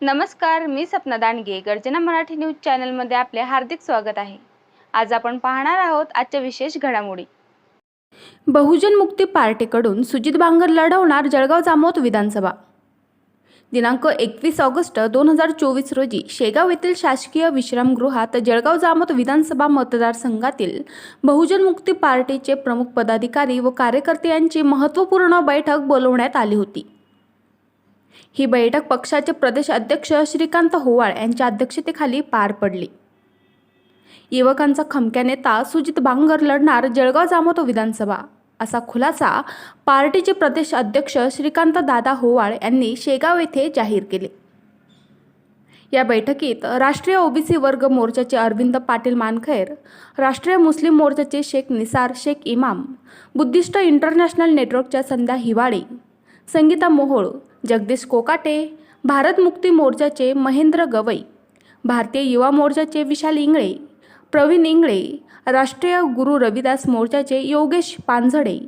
नमस्कार मी सपना दांडगे गर्जना मराठी न्यूज चॅनलमध्ये आपले हार्दिक स्वागत आहे. आज आपण पाहणार आहोत आजच्या विशेष घडामोडी. बहुजन मुक्ती पार्टीकडून सुजित बांगर लढवणार जळगाव जामोद विधानसभा. दिनांक एकवीस ऑगस्ट दोन हजार चोवीस रोजी शेगाव येथील शासकीय विश्रामगृहात जळगाव जामोद विधानसभा मतदारसंघातील बहुजन मुक्ती पार्टीचे प्रमुख पदाधिकारी व कार्यकर्ते यांची महत्त्वपूर्ण बैठक बोलवण्यात आली होती. ही बैठक पक्षाचे प्रदेश अध्यक्ष श्रीकांत होवाळ यांच्या अध्यक्षतेखाली पार पडली. युवकांचा खमक्या नेता सुजित बांगर लढणार जळगाव जामोद विधानसभा असा खुलासा पार्टीचे प्रदेश अध्यक्ष श्रीकांत दादा होवाळ यांनी शेगाव येथे जाहीर केले. या बैठकीत राष्ट्रीय ओबीसी वर्ग मोर्चाचे अरविंद पाटील मानखैर राष्ट्रीय मुस्लिम मोर्चाचे शेख निसार शेख इमाम बुद्धिस्ट इंटरनॅशनल नेटवर्कच्या संध्या हिवाळी संगीता मोहोळ जगदीश कोकाटे भारत मुक्ती मोर्चाचे महेंद्र गवई भारतीय युवा मोर्चाचे विशाल इंगळे प्रवीण इंगळे राष्ट्रीय गुरु रविदास मोर्चाचे योगेश पानझडे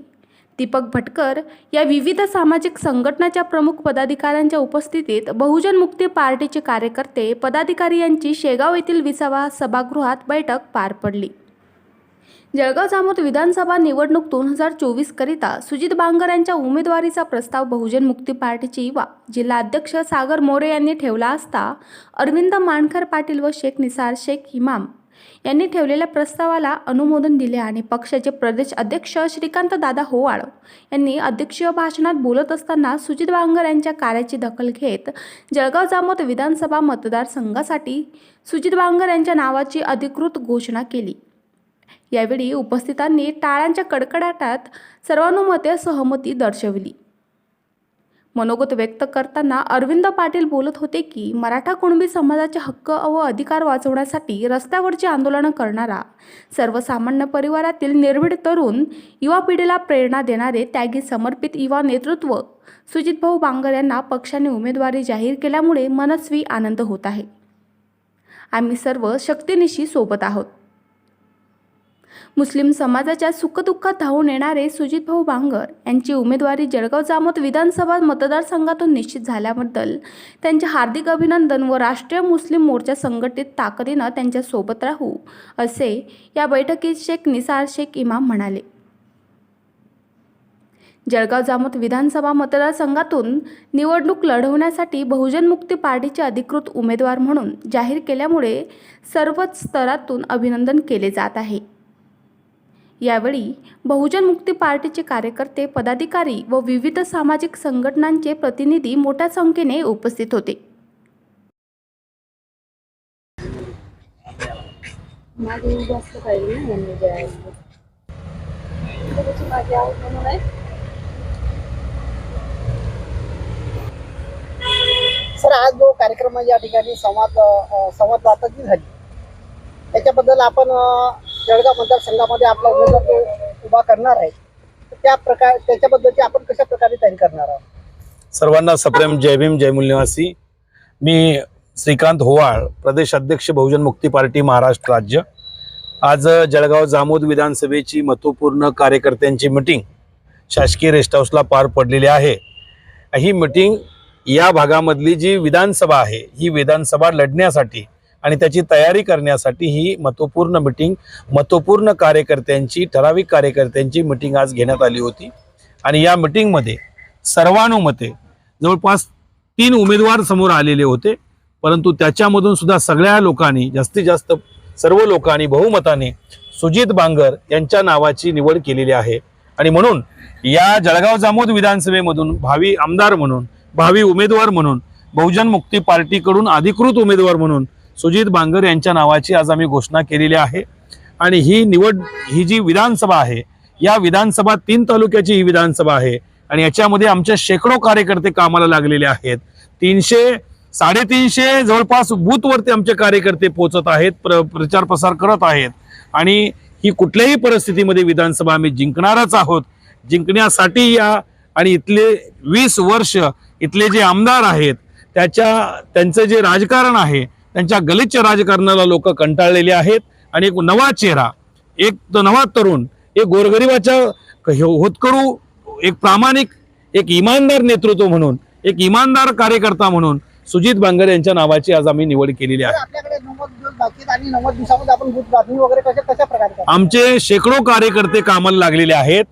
दीपक भटकर या विविध सामाजिक संघटनाच्या प्रमुख पदाधिकाऱ्यांच्या उपस्थितीत बहुजन मुक्ती पार्टीचे कार्यकर्ते पदाधिकारी यांची शेगाव येथील विसावा सभागृहात बैठक पार पडली. जळगाव जामोद विधानसभा निवडणूक दोन हजार चोवीसकरिता सुजित बांगर यांच्या उमेदवारीचा प्रस्ताव बहुजन मुक्ती पार्टीचे युवा जिल्हा अध्यक्ष सागर मोरे यांनी ठेवला असता अरविंद मानखर पाटील व शेख निसार शेख इमाम यांनी ठेवलेल्या प्रस्तावाला अनुमोदन दिले आणि पक्षाचे प्रदेश अध्यक्ष श्रीकांत दादा होवाळ यांनी अध्यक्षीय भाषणात बोलत असताना सुजित बांगर यांच्या कार्याची दखल घेत जळगाव जामोद विधानसभा मतदारसंघासाठी सुजित बांगर यांच्या नावाची अधिकृत घोषणा केली. यावेळी उपस्थितांनी टाळ्यांच्या कडकडाटात सर्वानुमते सहमती दर्शवली. मनोगत व्यक्त करताना अरविंद पाटील बोलत होते की मराठा कुणबी समाजाचे हक्क व अधिकार वाचवण्यासाठी रस्त्यावरची आंदोलनं करणारा सर्वसामान्य परिवारातील निर्भीड तरुण युवा पिढीला प्रेरणा देणारे त्यागी समर्पित युवा नेतृत्व सुजितभाऊ बांगर यांना पक्षाने उमेदवारी जाहीर केल्यामुळे मनस्वी आनंद होत आहे. आम्ही सर्व शक्तिनिशी सोबत आहोत. मुस्लिम समाजाच्या सुखदुःखात धावून येणारे सुजित भाऊ बांगर यांची उमेदवारी जळगाव जामोद विधानसभा मतदारसंघातून निश्चित झाल्याबद्दल त्यांचे हार्दिक अभिनंदन व राष्ट्रीय मुस्लिम मोर्चा संघटित ताकदीनं त्यांच्यासोबत राहू असे या बैठकीत शेख निसार शेख इमाम म्हणाले. जळगाव जामोद विधानसभा मतदारसंघातून निवडणूक लढवण्यासाठी बहुजन मुक्ती पार्टीचे अधिकृत उमेदवार म्हणून जाहीर केल्यामुळे सर्वच स्तरातून अभिनंदन केले जात आहे. यावेळी बहुजन मुक्ती पार्टीचे कार्यकर्ते पदाधिकारी व विविध सामाजिक संघटनांचे प्रतिनिधी मोठ्या संख्येने उपस्थित होते. माझे जास्त पाहिजे ना यांनी जे आहे. त्याची माझी आवड म्हणून आहे. सर आज जो कार्यक्रम या ठिकाणी संवाद संवाद वार्ताची झाली. त्याच्याबद्दल आपण जळगाव मतदारसंघामध्ये आपला उमेदवार तो उभा करणार आहे त्या प्रकार त्याच्याबद्दलची आपण कशा प्रकारे तयारी करणार आहोत? सर्वांना सप्रेम जय भीम जय मूल्यवासी मी श्रीकांत होवाळ प्रदेश अध्यक्ष बहुजन मुक्ती पार्टी महाराष्ट्र राज्य. आज जळगाव जामोद विधानसभेची महत्त्वपूर्ण कार्यकर्त्यांची मिटिंग शासकीय रेस्ट हाऊसला पार पडलेली आहे. ही मिटिंग या भागामधली जी विधानसभा आहे ही विधानसभा लढण्यासाठी आणि त्याची तयारी करण्यासाठी ही महत्त्वपूर्ण मिटिंग महत्त्वपूर्ण कार्यकर्त्यांची ठराविक कार्यकर्त्यांची मिटिंग आज घेण्यात आली होती. आणि या मिटिंगमध्ये सर्वानुमते जवळपास तीन उमेदवार समोर आलेले होते. परंतु त्याच्यामधून सुद्धा सगळ्या लोकांनी जास्तीत जास्त सर्व लोकांनी बहुमताने सुजित बांगर यांच्या नावाची निवड केलेली आहे. आणि म्हणून या जळगाव जामोद विधानसभेमधून भावी आमदार म्हणून भावी उमेदवार म्हणून बहुजन मुक्ती पार्टीकडून अधिकृत उमेदवार म्हणून सुजित बांगर यांच्या नावाची आज आम्ही घोषणा केलेली आहे. आणि ही निवड ही जी विधानसभा आहे या विधानसभा तीन तालुक्याची ही विधानसभा आहे. आणि याच्यामध्ये आमचे शेकडो कार्यकर्ते कामाला लागलेले आहेत. तीनशे साडेतीनशे जवळपास बूथवरती आमचे कार्यकर्ते पोहोचत आहेत प्र प्रचार प्रसार करत आहेत. आणि ही कुठल्याही परिस्थितीमध्ये विधानसभा आम्ही जिंकणारच आहोत. जिंकण्यासाठी या आणि इथले वीस वर्ष इथले जे आमदार आहेत त्याच्या त्यांचं जे राजकारण आहे त्यांच्या गलिच्छ राजकारणाला लोक कंटाळलेले आहेत. आणि एक नवा चेहरा एक नवा तरुण एक गोरगरिबाच्या होतकरू एक प्रामाणिक एक इमानदार नेतृत्व म्हणून एक इमानदार कार्यकर्ता म्हणून सुजित बांगर यांच्या नावाची आज आम्ही निवड केलेली आहे? आमचे शेकडो कार्यकर्ते कामाला लागलेले आहेत.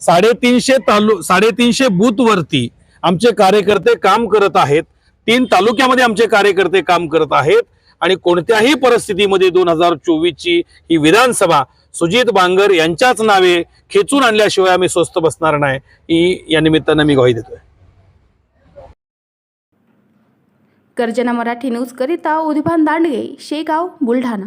साडेतीनशे तालु साडेतीनशे बूथ वरती आमचे कार्यकर्ते काम करत आहेत. तीन तालुक्यामध्ये आमचे कार्यकर्ते काम करत आहेत आणि कोणत्याही परिस्थितीमध्ये दोन हजार चोवीस ची ही विधानसभा सुजित बांगर यांच्याच नावे खेचून आणल्याशिवाय आम्ही स्वस्त बसणार नाही. ही या निमित्तानं मी ग्वाही देतोय. गर्जना मराठी न्यूज करिता उदिभान दांडगे शेगाव बुलढाणा.